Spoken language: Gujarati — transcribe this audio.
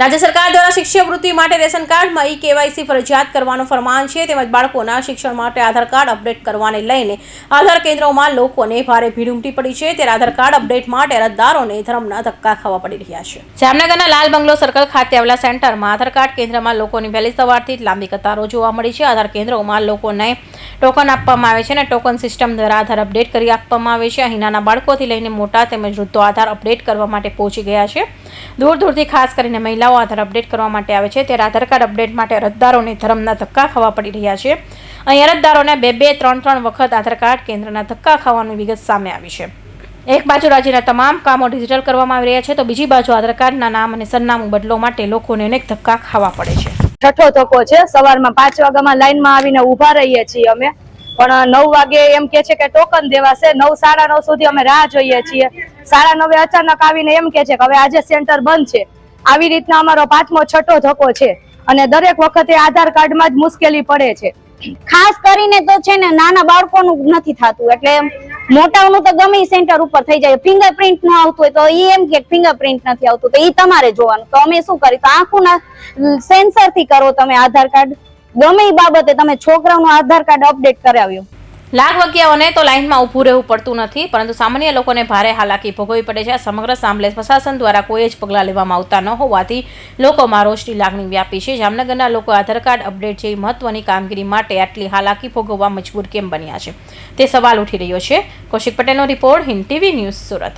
રાજ્ય સરકાર દ્વારા શિષ્યવૃત્તિ માટે રેશન કાર્ડમાં ઈ કેવાયસી ફરજિયાત કરવાનું ફરમાન છે, તેમજ બાળકોના શિક્ષણ માટે આધાર કાર્ડ અપડેટ કરવાને લઈને આધાર કેન્દ્રોમાં લોકોને ભારે ભીડ ઉમટી પડી છે, ત્યારે આધાર કાર્ડ અપડેટ માટે અરજદારોને ધર્મના ધક્કા ખાવા પડી રહ્યા છે. જામનગરના લાલ બંગલો સર્કલ ખાતે આવેલા સેન્ટરમાં આધાર કાર્ડ કેન્દ્રમાં લોકોની વહેલી સવારથી લાંબી કતારો જોવા મળી છે. આધાર કેન્દ્રોમાં લોકોને ટોકન આપવામાં આવે છે અને ટોકન સિસ્ટમ દ્વારા આધાર અપડેટ કરી આપવામાં આવે છે. અહીં નાના બાળકોથી લઈને મોટા તેમજ વૃદ્ધો આધાર અપડેટ કરવા માટે પહોંચી ગયા છે. દૂર દૂરથી ખાસ કરીને મહિલાઓ આધાર અપડેટ કરવા માટે આવે છે. ત્યારે આધાર કાર્ડ અપડેટ માટે અરજદારોને ધર્મના ધક્કા ખાવા પડી રહ્યા છે. અહીં અરજદારોને બે બે, ત્રણ ત્રણ વખત આધાર કાર્ડ કેન્દ્રના ધક્કા ખાવાની વિગત સામે આવી છે. એક બાજુ રાજ્યના તમામ કામો ડિજિટલ કરવામાં આવી રહ્યા છે, તો બીજી બાજુ આધાર કાર્ડના નામ અને સરનામું બદલવા માટે લોકોને અનેક ધક્કા ખાવા પડે છે. છઠ્ઠો ધક્કો છે. સવારમાં પાંચ વાગ્યામાં લાઈનમાં આવીને ઊભા રહીએ છીએ અમે. પણ નવ વાગે એમ કે છે કે ટોકન દેવાશે નવ, સાડા નવ સુધી અમે રાહ જોઈએ છીએ. સાડા નવે અચાનક આવીને એમ કે છે કે હવે આજે સેન્ટર બંધ છે. આવી રીતના અમારો પાંચમો, છઠ્ઠો ધક્કો છે. અને દરેક વખતે આધાર કાર્ડમાં જ મુશ્કેલી પડે છે. ખાસ કરીને તો છે ને નાના બાળકોનું નથી થતું. એટલે મોટાઓનું તો ગમે સેન્ટર ઉપર થઈ જાય. ફિંગરપ્રિન્ટનું આવતું હોય તો ઈ એમ કે ફિંગરપ્રિન્ટ નથી આવતું. તો ઈ તમારે જોવાનું. તો અમે શું કરી? તો આંખોના સેન્સરથી કરો તમે આધાર કાર્ડ. ગમે બાબતે તમે છોકરાઓનું આધાર કાર્ડ અપડેટ કરાવ્યું. લાખ વાગ્યાઓને તો લાઇનમાં ઊભું રહેવું પડતું નથી, પરંતુ સામાન્ય લોકોને ભારે હાલાકી ભોગવવી પડે છે. સમગ્ર મામલે પ્રશાસન દ્વારા કોઈ જ પગલાં લેવામાં આવતા ન હોવાથી લોકોમાં રોષની લાગણી વ્યાપી છે. જામનગરના લોકો આધાર કાર્ડ અપડેટ જેવી મહત્વની કામગીરી માટે આટલી હાલાકી ભોગવવા મજબૂર કેમ બન્યા છે? તે સવાલ ઉઠી રહ્યો છે. કૌશિક પટેલનો report Hind TV news Surat.